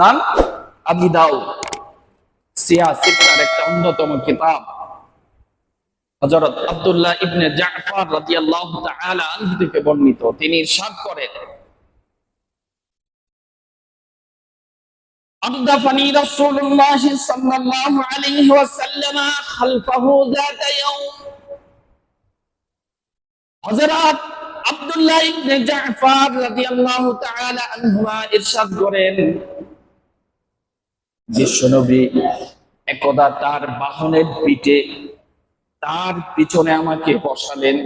নাম আবি দাউদ সিয়াসিতার একটা অন্যতম কিতাব হযরত আব্দুল্লাহ ইবনে জাফর রাদিয়াল্লাহু তাআলা আনহু থেকে বর্ণিত তিনি ইরশাদ করেন أردفني رسول الله صلى الله عليه وسلم خلفه ذات يوم হযরত আব্দুল্লাহ ইবনে জাফর রাদিয়াল্লাহু তাআলা আনহুমা ইরশাদ করেন বিশ্বনবী একদা তার বাহনের পিঠে, তার পিছনে আমাকে বসালেন।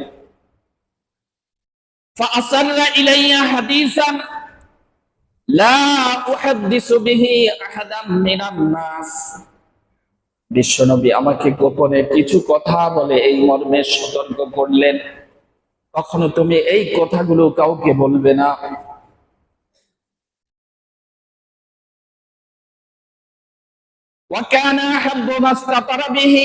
বিশ্বনবী আমাকে গোপনে কিছু কথা বলে এই মর্মে সতর্ক করলেন। কখনো তুমি এই কথাগুলো কাউকে বলবে না। وكان أحب ما استطر به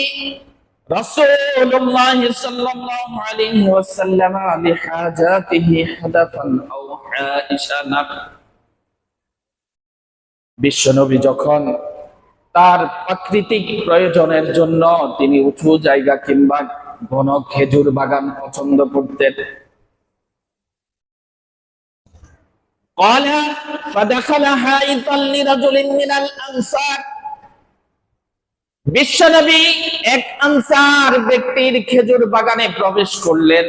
رسول الله صلى الله عليه وسلم لحاجاته حدفا أو حائشا বিশ্বনবী যখন তার প্রাকৃতিক প্রয়োজনের জন্য তিনি উঁচু জায়গা কিংবা ঘন খেজুর বাগান পছন্দ করতেন قال فدخل حائطا لرجل من الأنصار বিশ্বনবী এক আনসার ব্যক্তির খেজুর বাগানে প্রবেশ করলেন।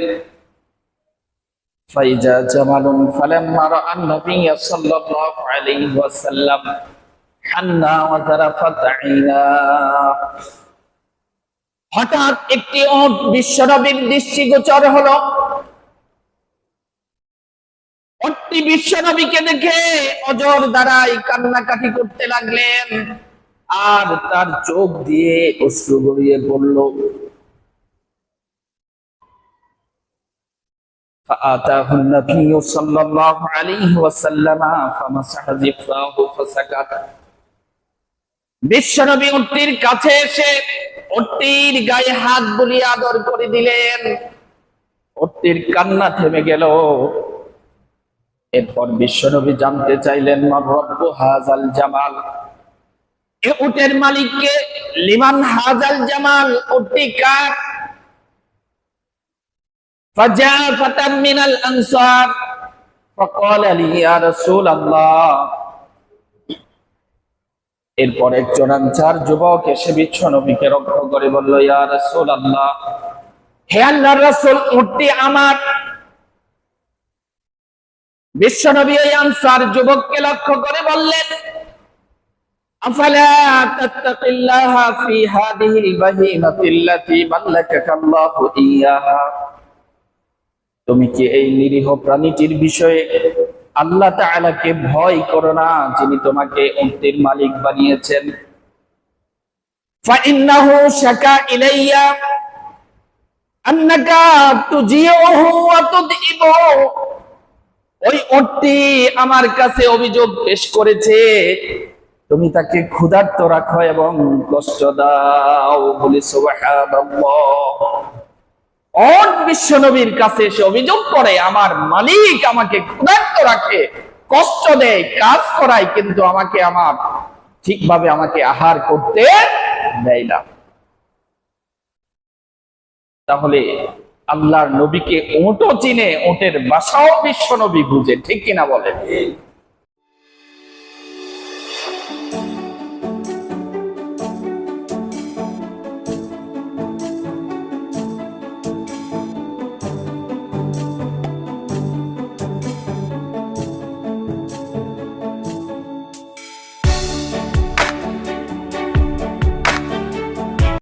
হঠাৎ একটি বিশ্বনবীর দৃষ্টিগোচর হলো। ওটটি বিশ্বনবীকে দেখে অজর দ্বারাই কান্নাকাটি করতে লাগলেন। আর তার চোখ দিয়ে অশ্রু গড়িয়ে পড়ল فآتاه النبي صلى الله عليه وسلم فمسح ذفاه فسكت বিশ্বনবী উটটির কাছে এসে উটটির গায়ে হাত বুলিয়ে আদর করে দিলেন উটটির কান্না থেমে গেল এরপর বিশ্বনবী জানতে চাইলেন মা রব্বু হাজাল জামাল এ উটের মালিককে, লিমান হাজাল জামাল উটটি কার? ফাজা মিনাল আনসার। আলী, ইয়া রাসূলুল্লাহ। এরপর যুবক এসে বিচ্ছ রক্ষা করে বলল, ইয়া রাসূল আল্লাহ হে আল্লাহর রাসূল, উটটি আমার। বিশ্বনবী এই আনসার যুবককে লক্ষ্য করে বললেন আফালা তাত্তাকিল্লাহা ফি হাদিহিল বাহিমাতি আল্লাতী মাল্লাকাকা আল্লাহু ইয়াহা তুমি কি এই নিরীহ প্রাণীটির বিষয়ে আল্লাহ তাআলাকে ভয় করো না, যিনি তোমাকে উটের মালিক বানিয়েছেন? শাকা ইলাইয়া ওয়া ওই উটটি আমার কাছে অভিযোগ পেশ করেছে। তুমি তাকে ক্ষুধার্ত রাখো এবং কষ্ট দাও, বলি বিশ্ব নবীর কাছে এসে অভিযোগ করে, আমার মালিক আমাকে ক্ষুধার্ত রাখে, কষ্ট দেয়, কাজ করায়, কিন্তু আমাকে আমার ঠিকভাবে আমাকে আহার করতে দেয় না। তাহলে আল্লাহর নবীকে ওটও চিনে, ওটের বাসাও বিশ্ব নবী বুঝে, ঠিক কিনা বলেন?